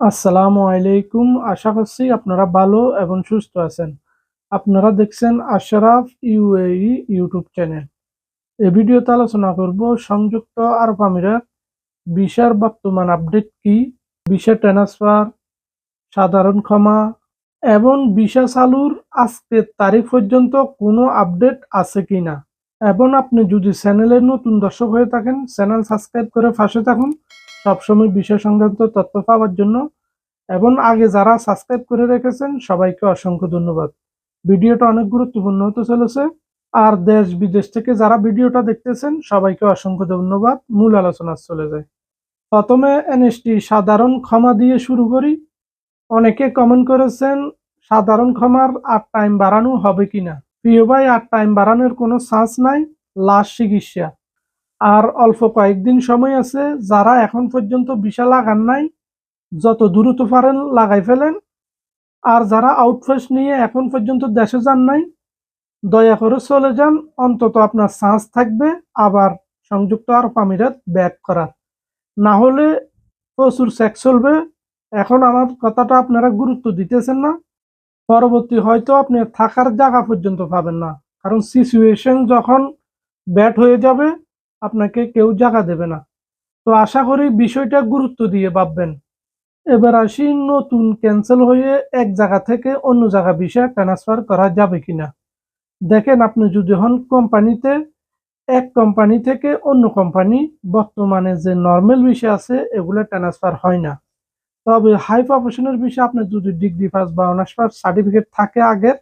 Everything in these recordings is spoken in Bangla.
আসসালামু আলাইকুম। আশা করছি আপনারা ভালো এবং সুস্থ আছেন। আপনারা দেখছেন আশরাফ ইউএই ইউটিউব চ্যানেল। এই ভিডিওতে আলোচনা করব সংযুক্ত আরব আমিরাত ভিসার বর্তমান আপডেট কি? ভিসা ট্রান্সফার, সাধারণ ক্ষমা এবং ভিসা চালুর আজকের তারিখ পর্যন্ত কোনো আপডেট আছে কিনা এবং আপনি যদি চ্যানেলের নতুন দর্শক হয়ে থাকেন, চ্যানেল সাবস্ক্রাইব করে পাশে থাকুন। সবসময় বিষয় সংক্রান্ত তথ্য পাওয়ার জন্য এবং আগে যারা সাবস্ক্রাইব করে রেখেছেন, সবাইকে অসংখ্য ধন্যবাদ। ভিডিওটা অনেক গুরুত্বপূর্ণ হতে চলেছে। আর দেশ বিদেশ থেকে যারা ভিডিওটা দেখতেছেন, সবাইকে অসংখ্য ধন্যবাদ। মূল আলোচনা চলে যায়। প্রথমে এনএসটি সাধারণ ক্ষমা দিয়ে শুরু করি। অনেকে কমেন্ট করেছেন, সাধারণ ক্ষমার আর টাইম বাড়ানো হবে কিনা? প্রিয় ভাই, আর টাইম বাড়ানোর কোনো চান্স নাই। লাশ চিকিৎসা। আর অল্প কয়েকদিন সময় আছে, যারা এখন পর্যন্ত বিশা লাগান নাই, যত দ্রুত পারেন লাগাই ফেলেন। আর যারা আউটফোর্স নিয়ে এখন পর্যন্ত দেশে যান নাই, দয়া করে চলে যান, অন্তত আপনার চান্স থাকবে আবার সংযুক্ত আরব আমিরাত ব্যাক করার। না হলে প্রচুর সেক্স চলবে। এখন আমার কথাটা আপনারা গুরুত্ব দিতেছেন না। পরবর্তী হয়তো আপনি থাকার জায়গা পর্যন্ত পাবেন না। কারণ সিচুয়েশন যখন ব্যাট হয়ে যাবে আপনাকে কেউ জায়গা দেবে না। তো আশা করি বিষয়টা গুরুত্ব দিয়ে ভাববেন। এবার আসি, নতুন ক্যান্সেল হয়ে এক জায়গা থেকে অন্য জায়গা বিষয় ট্রান্সফার করা যাবে কিনা। দেখেন, আপনি যদি হন কোম্পানিতে এক কোম্পানি থেকে অন্য কোম্পানি বর্তমানে যে নর্মাল বিষয় আছে, এগুলো ট্রান্সফার হয় না। তবে হাই প্রফেশনের বিষয়ে আপনার যদি ডিগ্রি পাস বা অনার্স পাস সার্টিফিকেট থাকে আগের,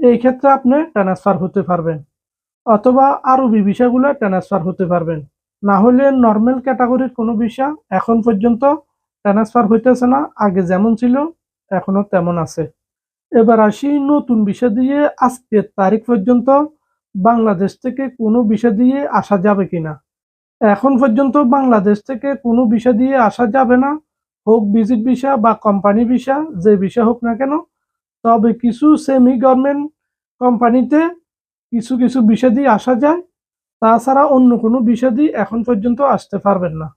এই ক্ষেত্রে আপনি ট্রান্সফার হতে পারবেন। অথবা আরবি বিষয়গুলো ট্রান্সফার হতে পারবেন। না হলে নর্মাল ক্যাটাগরির কোনো বিষয় এখন পর্যন্ত ট্রান্সফার হইতেছে না, আগে যেমন ছিল এখনও তেমন আছে। এবার আসি নতুন বিষয় দিয়ে আজকের তারিখ পর্যন্ত বাংলাদেশ থেকে কোনো বিষয় দিয়ে আসা যাবে কিনা। এখন পর্যন্ত বাংলাদেশ থেকে কোনো বিষয় দিয়ে আসা যাবে না, হোক ভিজিট ভিসা বা কোম্পানি ভিসা, যে ভিসা হোক না কেন, তবে কিছু সেমি গভর্নমেন্ট কোম্পানিতে কিছু কিছু বিষয় দিয়ে আসা যায়, তাছাড়া অন্য কোনো বিষয় এখন পর্যন্ত আসতে পারবেন না।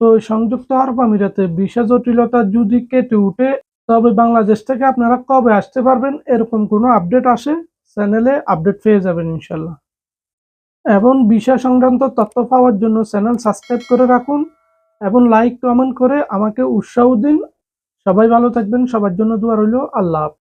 তো সংযুক্ত আরব আমিরাতে ভিসা জটিলতা যদি কেটে উঠে, তবে বাংলাদেশ থেকে আপনারা কবে আসতে পারবেন এরকম কোনো আপডেট আসে, চ্যানেলে আপডেট পেয়ে যাবেন ইনশাল্লাহ। এবং ভিসা সংক্রান্ত তথ্য পাওয়ার জন্য চ্যানেল সাবস্ক্রাইব করে রাখুন এবং লাইক, কমেন্ট করে আমাকে উৎসাহ দিন। সবাই ভালো থাকবেন, সবার জন্য দোয়া রইল, আল্লাহ।